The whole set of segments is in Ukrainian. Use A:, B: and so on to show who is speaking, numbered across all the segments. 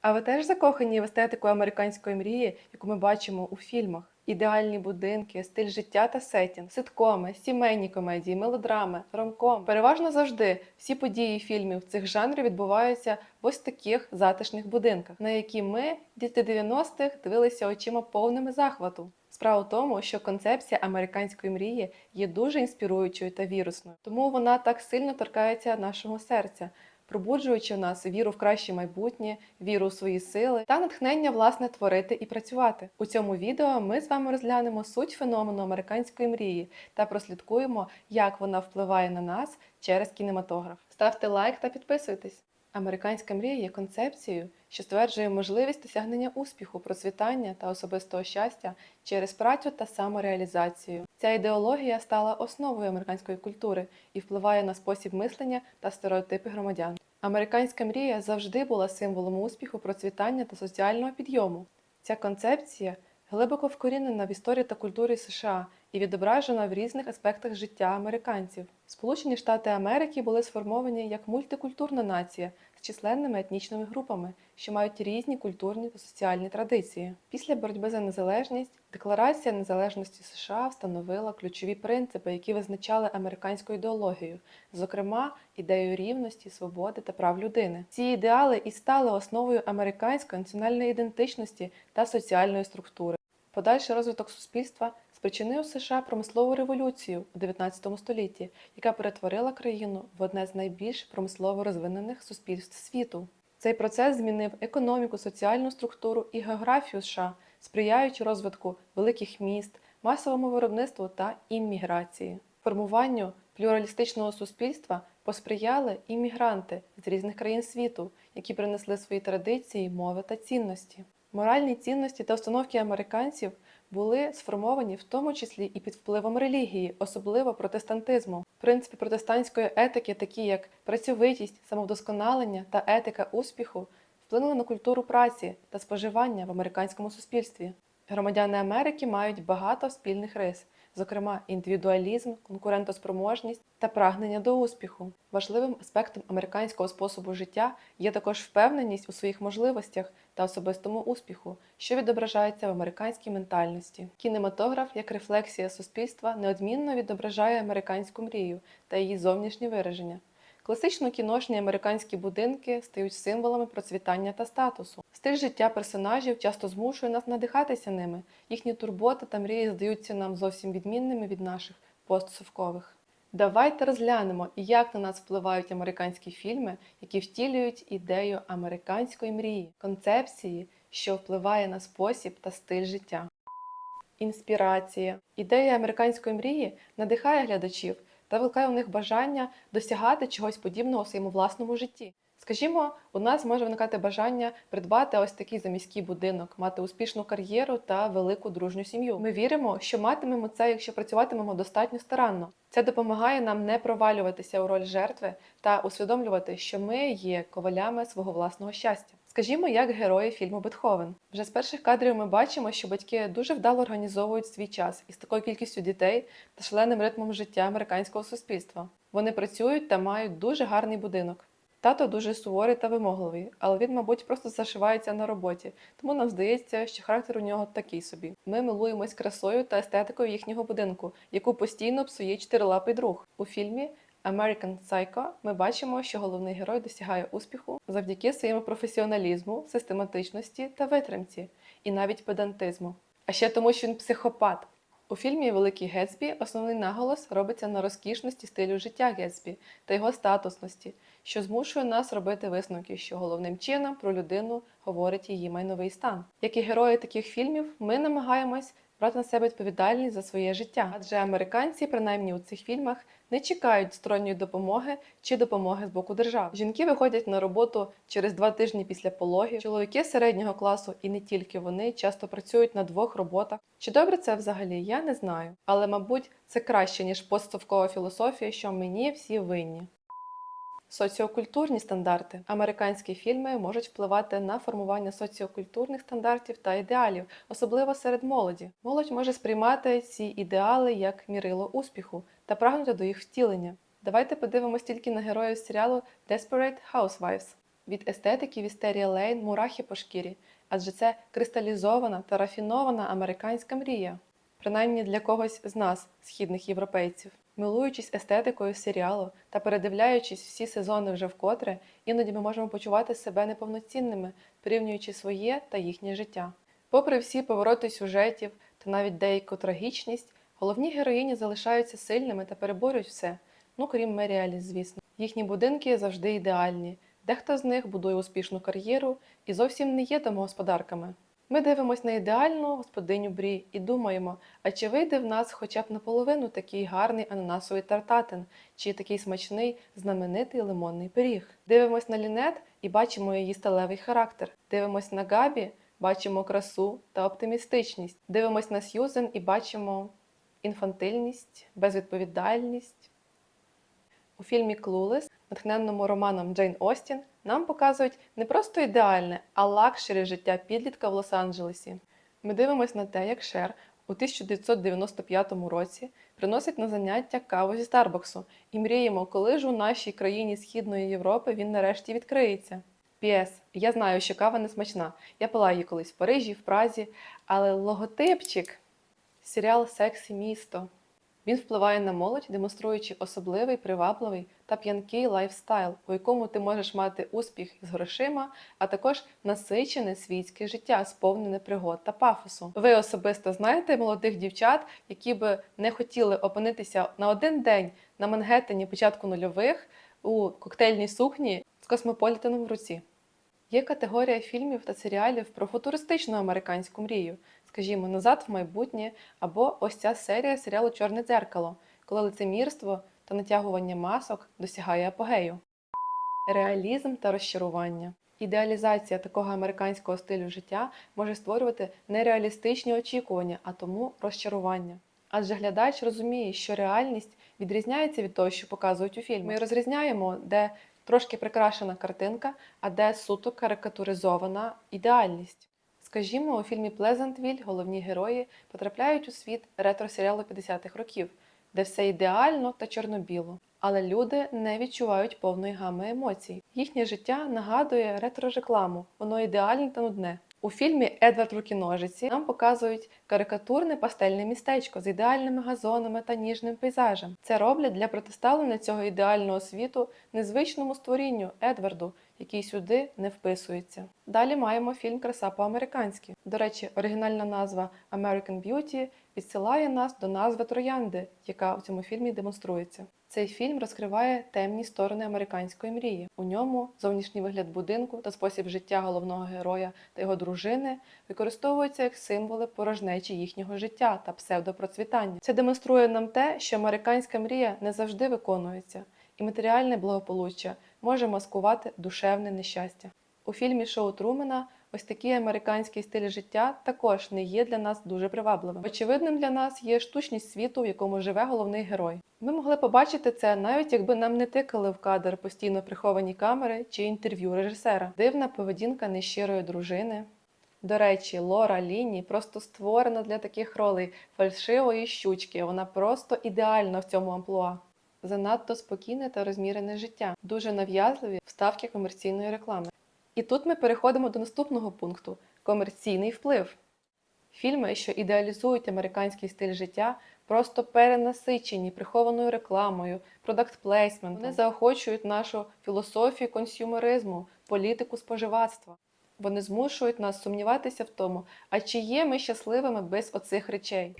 A: А ви теж закохані в естетику американської мрії, яку ми бачимо у фільмах? Ідеальні будинки, стиль життя та сетінг, ситкоми, сімейні комедії, мелодрами, ромком. Переважно завжди всі події фільмів цих жанрів відбуваються в ось таких затишних будинках, на які ми, діти 90-х, дивилися очима повними захвату. Справа в тому, що концепція американської мрії є дуже інспіруючою та вірусною, тому вона так сильно торкається нашого серця, пробуджуючи в нас віру в краще майбутнє, віру в свої сили та натхнення власне творити і працювати. У цьому відео ми з вами розглянемо суть феномену американської мрії та прослідкуємо, як вона впливає на нас через кінематограф. Ставте лайк та підписуйтесь. Американська мрія є концепцією, що стверджує можливість досягнення успіху, процвітання та особистого щастя через працю та самореалізацію. Ця ідеологія стала основою американської культури і впливає на спосіб мислення та стереотипи громадян. Американська мрія завжди була символом успіху, процвітання та соціального підйому. Ця концепція глибоко вкорінена в історії та культурі США і відображена в різних аспектах життя американців. Сполучені Штати Америки були сформовані як мультикультурна нація з численними етнічними групами, що мають різні культурні та соціальні традиції. Після боротьби за незалежність Декларація незалежності США встановила ключові принципи, які визначали американську ідеологію, зокрема ідею рівності, свободи та прав людини. Ці ідеали і стали основою американської національної ідентичності та соціальної структури. Подальший розвиток суспільства спричинив США промислову революцію у 19 столітті, яка перетворила країну в одне з найбільш промислово розвинених суспільств світу. Цей процес змінив економіку, соціальну структуру і географію США, сприяючи розвитку великих міст, масовому виробництву та імміграції. Формуванню плюралістичного суспільства посприяли іммігранти з різних країн світу, які принесли свої традиції, мови та цінності. Моральні цінності та установки американців були сформовані в тому числі і під впливом релігії, особливо протестантизму. Принципи протестантської етики, такі як працьовитість, самовдосконалення та етика успіху, вплинули на культуру праці та споживання в американському суспільстві. Громадяни Америки мають багато спільних рис, зокрема індивідуалізм, конкурентоспроможність та прагнення до успіху. Важливим аспектом американського способу життя є також впевненість у своїх можливостях та особистому успіху, що відображається в американській ментальності. Кінематограф як рефлексія суспільства неодмінно відображає американську мрію та її зовнішнє вираження. Класично кіношні американські будинки стають символами процвітання та статусу. Стиль життя персонажів часто змушує нас надихатися ними. Їхні турботи та мрії здаються нам зовсім відмінними від наших постсовкових. Давайте розглянемо, як на нас впливають американські фільми, які втілюють ідею американської мрії, концепції, що впливає на спосіб та стиль життя. Інспірація. Ідея американської мрії надихає глядачів та викликає у них бажання досягати чогось подібного у своєму власному житті. Скажімо, у нас може виникати бажання придбати ось такий заміський будинок, мати успішну кар'єру та велику дружню сім'ю. Ми віримо, що матимемо це, якщо працюватимемо достатньо старанно. Це допомагає нам не провалюватися у роль жертви та усвідомлювати, що ми є ковалями свого власного щастя. Скажімо, як герої фільму Бетховен. Вже з перших кадрів ми бачимо, що батьки дуже вдало організовують свій час із такою кількістю дітей та шаленим ритмом життя американського суспільства. Вони працюють та мають дуже гарний будинок. Тато дуже суворий та вимогливий, але він, мабуть, просто зашивається на роботі, тому нам здається, що характер у нього такий собі. Ми милуємось красою та естетикою їхнього будинку, яку постійно псує чотирилапий друг. У фільмі American Psycho ми бачимо, що головний герой досягає успіху завдяки своєму професіоналізму, систематичності та витримці, і навіть педантизму. А ще тому, що він психопат. У фільмі Великий Гетсбі основний наголос робиться на розкішності стилю життя Гетсбі та його статусності, що змушує нас робити висновки, що головним чином про людину говорить її майновий стан. Як і герої таких фільмів, ми намагаємось брати на себе відповідальність за своє життя, адже американці, принаймні у цих фільмах, не чекають сторонньої допомоги чи допомоги з боку держави. Жінки виходять на роботу через два тижні після пологів. Чоловіки середнього класу і не тільки вони часто працюють на двох роботах. Чи добре це взагалі? Я не знаю. Але, мабуть, це краще ніж постсовкова філософія, що мені всі винні. Соціокультурні стандарти. Американські фільми можуть впливати на формування соціокультурних стандартів та ідеалів, особливо серед молоді. Молодь може сприймати ці ідеали як мірило успіху та прагнути до їх втілення. Давайте подивимось тільки на героїв серіалу Desperate Housewives. від естетики Вістерія Лейн мурахи по шкірі, адже це кристалізована та рафінована американська мрія, принаймні для когось з нас, східних європейців. Милуючись естетикою серіалу та передивляючись всі сезони вже вкотре, іноді ми можемо почувати себе неповноцінними, порівнюючи своє та їхнє життя. Попри всі повороти сюжетів та навіть деяку трагічність, головні героїні залишаються сильними та переборюють все, ну крім Мері Еліс, звісно. Їхні будинки завжди ідеальні. Дехто з них будує успішну кар'єру і зовсім не є домогосподарками. Ми дивимося на ідеальну господиню Брі і думаємо, а чи вийде в нас хоча б наполовину такий гарний ананасовий тартатин, чи такий смачний знаменитий лимонний пиріг. Дивимось на Лінет і бачимо її сталевий характер. Дивимось на Габі, бачимо красу та оптимістичність. Дивимось на Сьюзен і бачимо інфантильність, безвідповідальність. У фільмі Клулес, натхненному романом Джейн Остін, нам показують не просто ідеальне, а лакшері життя підлітка в Лос-Анджелесі. Ми дивимось на те, як Шер у 1995 році приносить на заняття каву зі Старбаксу і мріємо, коли ж у нашій країні Східної Європи він нарешті відкриється. П'єс, я знаю, що кава не смачна. Я пила її колись в Парижі, в Празі, але логотипчик серіал Секс і місто. Він впливає на молодь, демонструючи особливий, привабливий та п'янкий лайфстайл, у якому ти можеш мати успіх з грошима, а також насичене світське життя, сповнене пригод та пафосу. Ви особисто знаєте молодих дівчат, які би не хотіли опинитися на один день на Мангеттені початку нульових у коктейльній сукні з космополітеном в руці. Є категорія фільмів та серіалів про футуристичну американську мрію, скажімо, назад в майбутнє, або ось ця серія серіалу Чорне дзеркало, коли лицемірство та натягування масок досягає апогею. Реалізм та розчарування. Ідеалізація такого американського стилю життя може створювати нереалістичні очікування, а тому розчарування. Адже глядач розуміє, що реальність відрізняється від того, що показують у фільмі. Ми розрізняємо, де трошки прикрашена картинка, а де суто карикатуризована ідеальність. Скажімо, у фільмі Плезантвіль головні герої потрапляють у світ ретро-серіалу 50-х років, де все ідеально та чорно-біло. Але люди не відчувають повної гами емоцій. Їхнє життя нагадує ретро-рекламу, воно ідеальне та нудне. У фільмі Едвард Руки-ножиці нам показують карикатурне пастельне містечко з ідеальними газонами та ніжним пейзажем. Це роблять для протиставлення цього ідеального світу незвичному створінню Едварду, який сюди не вписується. Далі маємо фільм Краса по-американськи. До речі, оригінальна назва American Beauty відсилає нас до назви Троянди, яка у цьому фільмі демонструється. Цей фільм розкриває темні сторони американської мрії. У ньому зовнішній вигляд будинку та спосіб життя головного героя та його дружини використовуються як символи порожнечі їхнього життя та псевдопроцвітання. Це демонструє нам те, що американська мрія не завжди виконується, і матеріальне благополуччя може маскувати душевне нещастя. У фільмі Шоу Трумена ось такий американський стиль життя також не є для нас дуже привабливим. Очевидним для нас є штучність світу, в якому живе головний герой. Ми могли побачити це навіть якби нам не тикали в кадр постійно приховані камери чи інтерв'ю режисера. Дивна поведінка нещирої дружини. До речі, Лора Ліні просто створена для таких ролей фальшивої щучки. Вона просто ідеальна в цьому амплуа. Занадто спокійне та розмірене життя, дуже нав'язливі вставки комерційної реклами. І тут ми переходимо до наступного пункту комерційний вплив. Фільми, що ідеалізують американський стиль життя, просто перенасичені прихованою рекламою, продакт-плейсментом. Вони заохочують нашу філософію консюмеризму, політику споживацтва. Вони змушують нас сумніватися в тому, а чи є ми щасливими без оцих речей.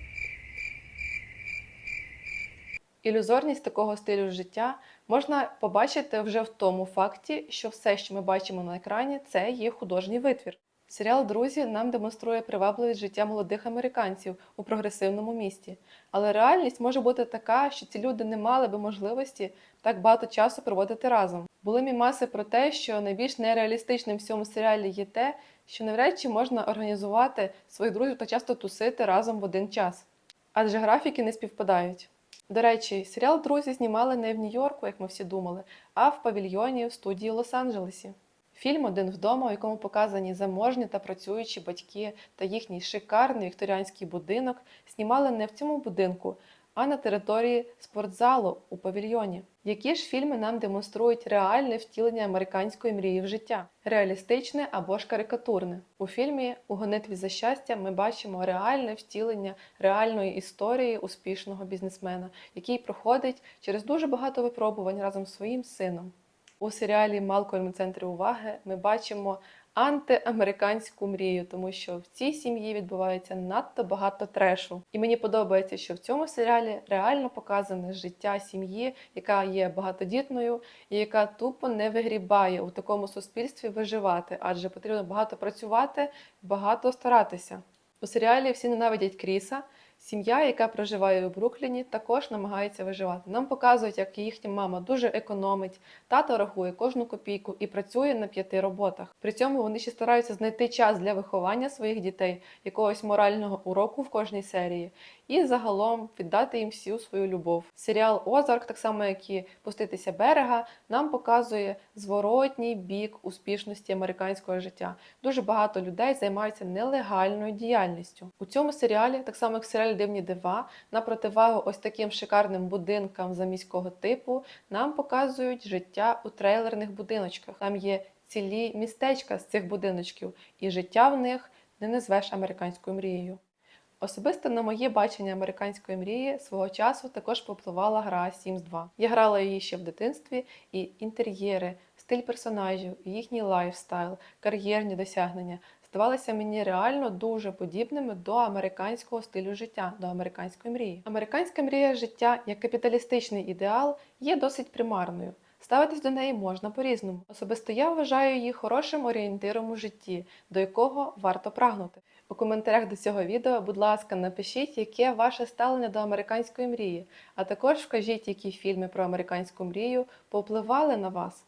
A: Ілюзорність такого стилю життя можна побачити вже в тому факті, що все, що ми бачимо на екрані, це є художній витвір. Серіал Друзі нам демонструє привабливість життя молодих американців у прогресивному місті. Але реальність може бути така, що ці люди не мали би можливості так багато часу проводити разом. Були мімаси про те, що найбільш нереалістичним в цьому серіалі є те, що навряд чи можна організувати своїх друзів та часто тусити разом в один час. Адже графіки не співпадають. До речі, серіал Друзі знімали не в Нью-Йорку, як ми всі думали, а в павільйоні в студії Лос-Анджелесі. Фільм Один вдома, у якому показані заможні та працюючі батьки та їхній шикарний вікторіанський будинок, знімали не в цьому будинку, а на території спортзалу у павільйоні. Які ж фільми нам демонструють реальне втілення американської мрії в життя? Реалістичне або ж карикатурне? У фільмі У гонитві за щастя ми бачимо реальне втілення реальної історії успішного бізнесмена, який проходить через дуже багато випробувань разом з своїм сином. У серіалі Малкольм центрі уваги ми бачимо антиамериканську мрію, тому що в цій сім'ї відбувається надто багато трешу. І мені подобається, що в цьому серіалі реально показане життя сім'ї, яка є багатодітною і яка тупо не вигрібає у такому суспільстві виживати, адже потрібно багато працювати, багато старатися. У серіалі всі ненавидять Кріса. Сім'я, яка проживає у Брукліні, також намагається виживати. Нам показують, як їхня мама дуже економить, тато рахує кожну копійку і працює на п'яти роботах. При цьому вони ще стараються знайти час для виховання своїх дітей, якогось морального уроку в кожній серії, і загалом віддати їм всю свою любов. Серіал Озарк, так само як і пуститися берега, нам показує зворотній бік успішності американського життя. Дуже багато людей займаються нелегальною діяльністю. У цьому серіалі, так само як серіалі Дивні дива, на противагу ось таким шикарним будинкам заміського типу, нам показують життя у трейлерних будиночках. Там є цілі містечка з цих будиночків, і життя в них не назвеш американською мрією. Особисто на моє бачення американської мрії свого часу також попливала гра Sims 2. Я грала її ще в дитинстві, і інтер'єри, стиль персонажів, їхній лайфстайл, кар'єрні досягнення здавалися мені реально дуже подібними до американського стилю життя, до американської мрії. Американська мрія життя як капіталістичний ідеал є досить примарною. Ставитись до неї можна по-різному. Особисто я вважаю її хорошим орієнтиром у житті, до якого варто прагнути. У коментарях до цього відео, будь ласка, напишіть, яке ваше ставлення до американської мрії, а також вкажіть, які фільми про американську мрію повпливали на вас.